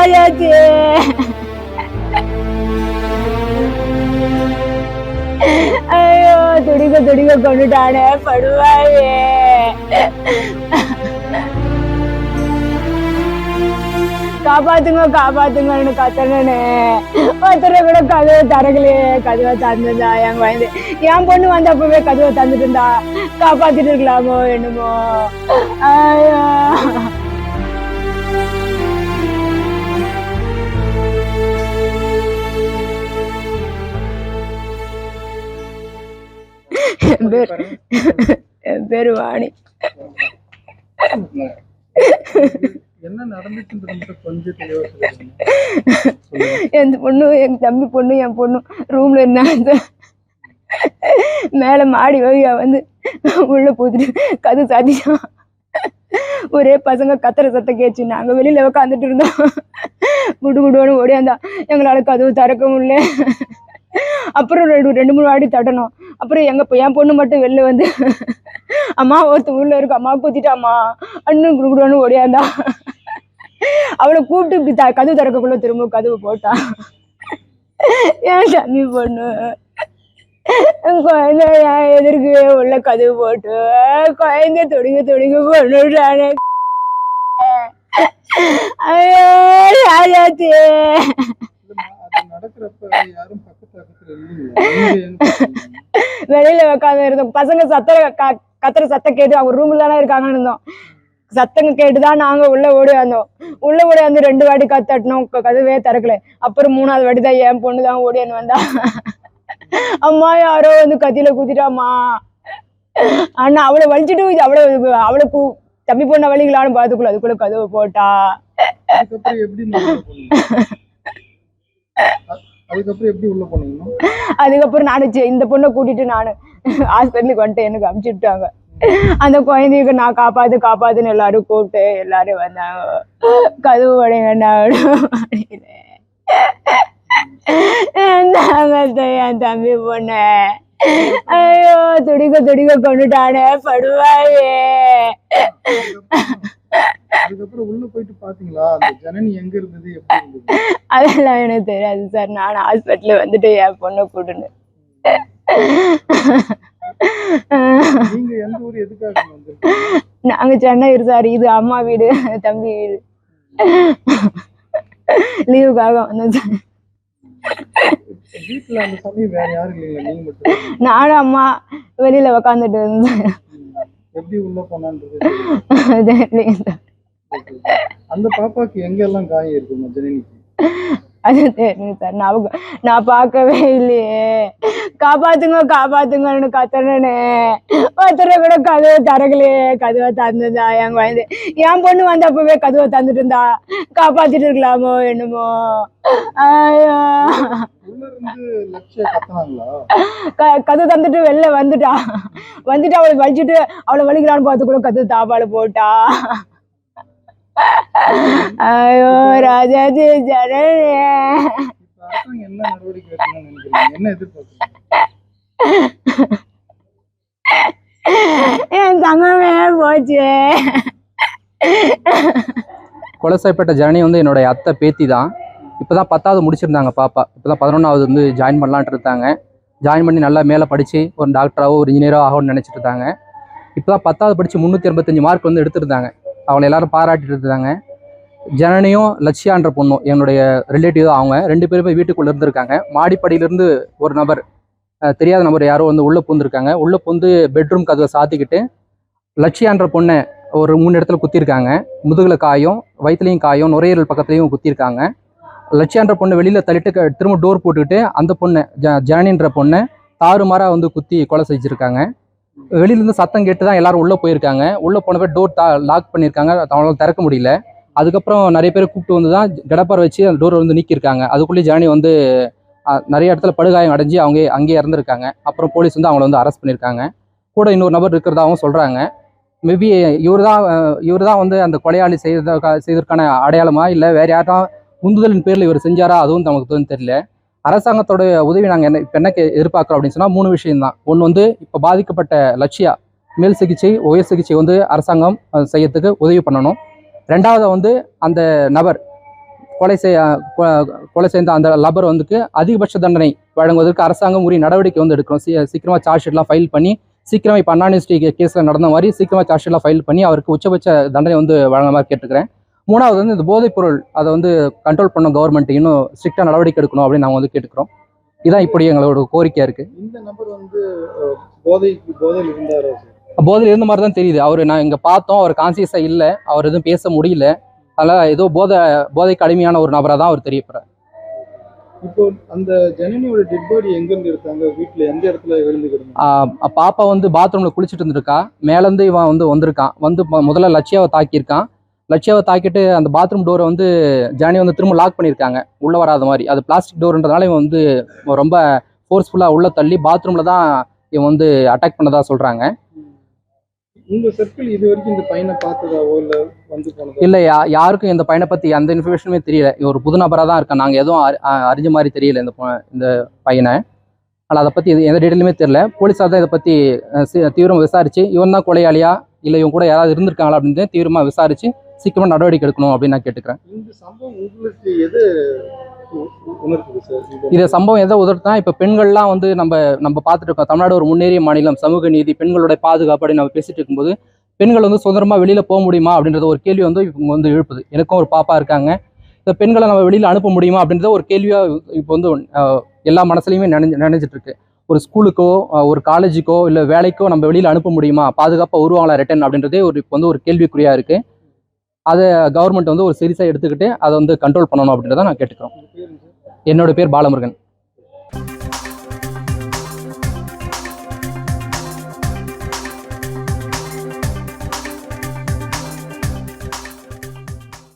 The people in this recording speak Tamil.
அழகு ஐயோ துடிக்க துடிக்க கொண்டுட்டானே படுவாயே காப்பாத்துங்க காப்பாத்துங்கன்னு கத்தனே ஒருத்தர கூட கதவை தரகலையே கதவை தந்துருந்தா என் குழந்தை என் பொண்ணு வந்தப்பவே கதவை தந்துட்டு இருந்தா காப்பாத்திட்டு இருக்கலாமோ என்னமோ ஐயோ என் பேர் வாணி. என் பொண்ணு எங்க தம்பி பொண்ணு என் பொண்ணு ரூம்ல இருந்தாங்க மேல மாடி வழியா வந்து உள்ள பூத்துட்டு கது சாத்திட்டான் ஒரே பசங்க கத்துற சத்தம் கேச்சு நாங்க வெளியில உட்காந்துட்டு இருந்தோம். குடு குடுன்னு ஓடியாந்தா. எங்களால கதவு திறக்க முடியல அப்புறம் ரெண்டு ரெண்டு மூணு வாடி தட்டணும். அப்புறம் எங்க என் பொண்ணு மட்டும் வெளில வந்து அம்மா ஒருத்தர் உள்ள இருக்கு அம்மா குத்திட்டாம்மா அண்ணன் குடு ஒடியாந்தா ஓடியாந்தா. அவளை கூப்பிட்டு இப்படி த கதவு திறக்கக்குள்ள திரும்ப கதவு போட்டான் ஏன் தண்ணி பொண்ணு? குழந்தை என் எதிர்க்கு உள்ள கதவு போட்டு? குழந்தை தொடுங்க தொடுங்க கொண்டுட்டானே ஐயோ ராஜாத்தி நடக்கிறப்ப யாரும் பக்கத்து பக்கத்துல இல்லைங்களா நீங்க எங்க போறீங்க? வெளியில உட்காந்து இருந்தோம். பசங்க சத்த கத்துற சத்தம் கேட்டு அவங்க ரூம்ல தானே இருக்காங்கன்னு இருந்தோம். சத்தங்க கேட்டுதான் நாங்க உள்ள ஓடி வந்தோம். உள்ள ஓடி வந்து ரெண்டு வாட்டி கத்தட்டினோம் கதவே திறக்கல. அப்புறம் மூணாவது வாட்டி தான் என் பொண்ணு தான் ஓடியான்னு வந்தா. அம்மா யாரோ வந்து கத்தியில குத்திட்டாமா அண்ணா அவளை வலிச்சுட்டு அவ்வளவு அவளை அவளை தம்பி பொண்ணை வலிக்கலான்னு பாத்துக்குள்ள அதுக்குள்ள கதவு போட்டா. அதுக்கப்புறம் எப்படி உள்ள போனீங்க? அதுக்கப்புறம் நானு இந்த பொண்ணை கூட்டிட்டு நானு ஹாஸ்பிட்டலுக்கு வந்துட்டு எனக்கு அமுச்சு விட்டாங்க. அந்த குழந்தைக்கு நான் காப்பாத்து காப்பாத்துன்னு எல்லாரும் கூப்பிட்டு எல்லாரும் வந்தாங்க. கதவு உடையங்கண்ணா என் தம்பி பொண்ணு. ஐயோ துடிக்க துடிக்க கொண்டுட்டானே படுவாயே. அதுக்கப்புறம் உள்ள போயிட்டு பாத்தீங்களா? அந்த ஜனனி எங்க இருந்தது? எப்படி இருந்தது? அதெல்லாம் எனக்கு தெரியாது சார். நான் ஹாஸ்பிட்டல் வந்துட்டு என் பொண்ணை கூட்டுன்னு நீங்க எந்த ஊர்? எதுக்காக வந்திருக்கீங்க? நாங்க சென்னை சார். இது அம்மா வீடு தம்பி வீடு. லீவுக்காக வந்தோம் சார். நானும் அம்மா வெளியில உக்காந்துட்டு இருந்தேன். எப்படி உள்ள போனான்றது அந்த பாப்பாக்கு எங்க எல்லாம் காயம் இருக்குமா ஜனனிக்கு அது தெரியும் சார். நான் நான் பார்க்கவே இல்லையே. காப்பாத்துங்க காப்பாத்துங்கன்னு கத்தனே ஒருத்தரை கூட கதவை திறக்கலையே. கதவை தந்ததா என் குழந்தை. என் பொண்ணு வந்தப்பவே கதவை தந்துட்டு இருந்தா. காப்பாத்திட்டு இருக்கலாமோ என்னமோ. ஐயோ. உள்ள இருந்து லட்சிய கத்துனாங்களா? க- கதவு தந்துட்டு வெளில வந்துட்டா. வந்துட்டு அவளை வலிச்சுட்டு அவளை வலிக்கிறான்னு பார்த்து கூட கதவு தாப்பால போட்டா. ஐயோ ராஜாஜி ஜனனே. என் தங்கமே போச்சு. கொலை செய்யப்பட்ட ஜனனி வந்து என்னுடைய அத்தை பேத்தி தான். இப்போ தான் பத்தாவது முடிச்சிருந்தாங்க பாப்பா. இப்போ தான் பதினொன்றாவது வந்து ஜாயின் பண்ணலான்ட்டு இருந்தாங்க ஜாயின் பண்ணி நல்லா மேலே படித்து ஒரு டாக்டராகவோ ஒரு இன்ஜினியரோ ஆகும்னு நினச்சிட்டு இருந்தாங்க இப்போ தான் பத்தாவது படித்து முந்நூற்றி எண்பத்தஞ்சு மார்க் வந்து எடுத்திருந்தாங்க. அவளை எல்லாரும் பாராட்டிட்டு இருந்தாங்க ஜனனியும் லட்சியான்ற பொண்ணும் என்னுடைய ரிலேட்டிவ் தான் அவங்க. ரெண்டு பேருமே வீட்டுக்குள்ளே இருந்திருக்காங்க. மாடிப்படியிலேருந்து ஒரு நபர் தெரியாத நபர் யாரோ வந்து உள்ளே பூந்துருக்காங்க உள்ளே பூந்து பெட்ரூம் கதவை சாத்திக்கிட்டு லட்சியான்ற பொண்ணை ஒரு மூணு இடத்துல குத்திருக்காங்க. முதுகில் காயம் வயிற்றுலையும் காயம் நுரையீரல் பக்கத்துலையும் குத்திருக்காங்க. லட்சியான்ற பொண்ணு வெளியில் தள்ளிட்டு க- திரும்ப டோர் போட்டுக்கிட்டு அந்த பொண்ணை ஜ ஜனனின்ற பொண்ணை தாறுமாறாக வந்து குத்தி கொலை செஞ்சுருக்காங்க. வெளியிலேருந்து சத்தம் கேட்டு தான் எல்லாரும் உள்ளே போயிருக்காங்க. உள்ளே போனப்போ டோர் தா லாக் பண்ணியிருக்காங்க. அவங்களால திறக்க முடியல. அதுக்கப்புறம் நிறைய பேர் கூப்பிட்டு வந்து தான் கடப்பார் வச்சு அந்த டோர் வந்து நீக்கியிருக்காங்க. அதுக்குள்ளேயே ஜனனி வந்து நிறைய இடத்துல படுகாயம் அடைஞ்சு அவங்க அங்கேயே இறந்துருக்காங்க. அப்புறம் போலீஸ் வந்து அவங்கள வந்து அரெஸ்ட் பண்ணியிருக்காங்க. கூட இன்னொரு நபர் இருக்கிறதாகவும் சொல்கிறாங்க மேபி இவர் தான் இவர் தான் வந்து அந்த கொலையாளி செய்த செய்ததற்கான அடையாளமா? இல்லை வேற யாரும் உந்துதலின் பேரில் இவர் செஞ்சாரா? அதுவும் நமக்கு தெரியல. அரசாங்கத்தோட உதவி நாங்கள் என்ன இப்போ என்ன எதிர்பார்க்குறோம் அப்படின்னு சொன்னால் மூணு விஷயம்தான். ஒன்று வந்து இப்போ பாதிக்கப்பட்ட லட்சியா மேல் சிகிச்சை உயர் சிகிச்சை வந்து அரசாங்கம் செய்யறதுக்கு உதவி பண்ணணும். ரெண்டாவது வந்து அந்த நபர் கொலை செய்ய கொலை செய்த அந்த லபர் வந்துக்கு அதிகபட்ச தண்டனை வழங்குவதற்கு அரசாங்கம் உரிய நடவடிக்கை வந்து எடுக்கிறோம் சீ சீக்கிரமாக சார்ஜ் ஷீட்லாம் ஃபைல் பண்ணி சீக்கிரமாக இப்போ அன்னானிஸ்டி கேஸில் நடந்த மாதிரி சீக்கிரமாக சார்ஜ் ஷீட்லாம் ஃபைல் பண்ணி அவருக்கு உச்சபட்ச தண்டனை வந்து வழங்க மாதிரி கேட்டுக்கிறேன். மூணாவது வந்து இந்த போதைப் பொருள் அதை வந்து கண்ட்ரோல் பண்ண கவர்மெண்ட் இன்னும் ஸ்ட்ரிக்டாக நடவடிக்கை எடுக்கணும் அப்படின்னு நாங்கள் வந்து கேட்டுக்கிறோம். இதான் இப்படி எங்களோட கோரிக்கையாக இருக்குது இந்த நபர் வந்து போதைக்கு போதையில் இருந்தாரா போதையில் இருந்த மாதிரி தான் தெரியுது. அவர் நான் இங்கே பார்த்தோம் அவர் கான்சியஸாக இல்லை அவர் எதுவும் பேச முடியல. அதனால் ஏதோ போதை போதைக்கு அடிமையான ஒரு நபராக தான் அவர் தெரியப்படுறார். இப்போ அந்த ஜனனியோட டெட் பாடி எங்க இருந்து எடுத்தாங்க? வீட்டுல எந்த இடத்துல விழுந்து கிடந்தது ஆஹ் பாப்பா வந்து பாத்ரூமில் குளிச்சுட்டு இருந்திருக்கா. மேலேருந்து இவன் வந்து வந்திருக்கான். வந்து முதல்ல லட்சியாவை தாக்கியிருக்கான். லட்சியாவை தாக்கிட்டு அந்த பாத்ரூம் டோரை வந்து ஜானி வந்து திரும்ப லாக் பண்ணியிருக்காங்க. உள்ளே வராத மாதிரி. அது பிளாஸ்டிக் டோர்ன்றதுனால இவன் வந்து ரொம்ப ஃபோர்ஸ்ஃபுல்லாக உள்ளே தள்ளி பாத்ரூமில் தான் இவன் வந்து அட்டாக் பண்ணதா சொல்கிறாங்க உங்க சர்க்கிள் இது வரைக்கும் இந்த பையனை பார்த்ததாவோ இல்ல வந்து போனதோ? இல்லை யா யாருக்கும் இந்த பையனை பற்றி அந்த இன்ஃபர்மேஷனுமே தெரியல. ஒரு புது நபராக தான் இருக்கான். நாங்கள் எதுவும் அறிஞ்ச மாதிரி தெரியல இந்த இந்த பையனை. ஆனால் அதை பற்றி எந்த டீட்டெயிலுமே தெரியல. போலீஸார் தான் இதை பற்றி தீவிரமாக விசாரிச்சு இவன் தான் கொலையாளியா? இல்லை இவன் கூட யாராவது இருந்திருக்காங்களா அப்படின்னு தீவிரமாக விசாரிச்சு சீக்கிரமாக நடவடிக்கை எடுக்கணும் அப்படின்னு நான் கேட்டுக்கிறேன். இது சம்பவம் எதை உதர்த்தா இப்போ பெண்கள்லாம் வந்து நம்ம நம்ம பார்த்துட்டு இருக்கோம். தமிழ்நாடு ஒரு முன்னேறிய மாநிலம் சமூக நீதி பெண்களோட பாதுகாப்பு அப்படின்னு நம்ம பேசிட்டு இருக்கும்போது பெண்கள் வந்து சுதந்திரமாக வெளியில் போக முடியுமா அப்படின்றத ஒரு கேள்வி வந்து இவங்க வந்து எழுப்புது. எனக்கும் ஒரு பாப்பா இருக்காங்க. இந்த பெண்களை நம்ம வெளியில் அனுப்ப முடியுமா அப்படின்றத ஒரு கேள்வியாக இப்போ வந்து எல்லா மனசுலையுமே நினைஞ்சு நினைச்சிட்டு இருக்கு. ஒரு ஸ்கூலுக்கோ ஒரு காலேஜுக்கோ இல்லை வேலைக்கோ நம்ம வெளியில் அனுப்ப முடியுமா? பாதுகாப்பாக வருவாங்களா ரிட்டன் அப்படின்றதே ஒரு இப்போ வந்து ஒரு கேள்விக்குறியாக இருக்கு. அதை கவர்மெண்ட் வந்து ஒரு சீரியஸாக எடுத்துக்கிட்டு அதை வந்து கண்ட்ரோல் பண்ணணும் அப்படின்றத நான் கேட்டுக்கிறோம். என்னோட பேர் பாலமுருகன்.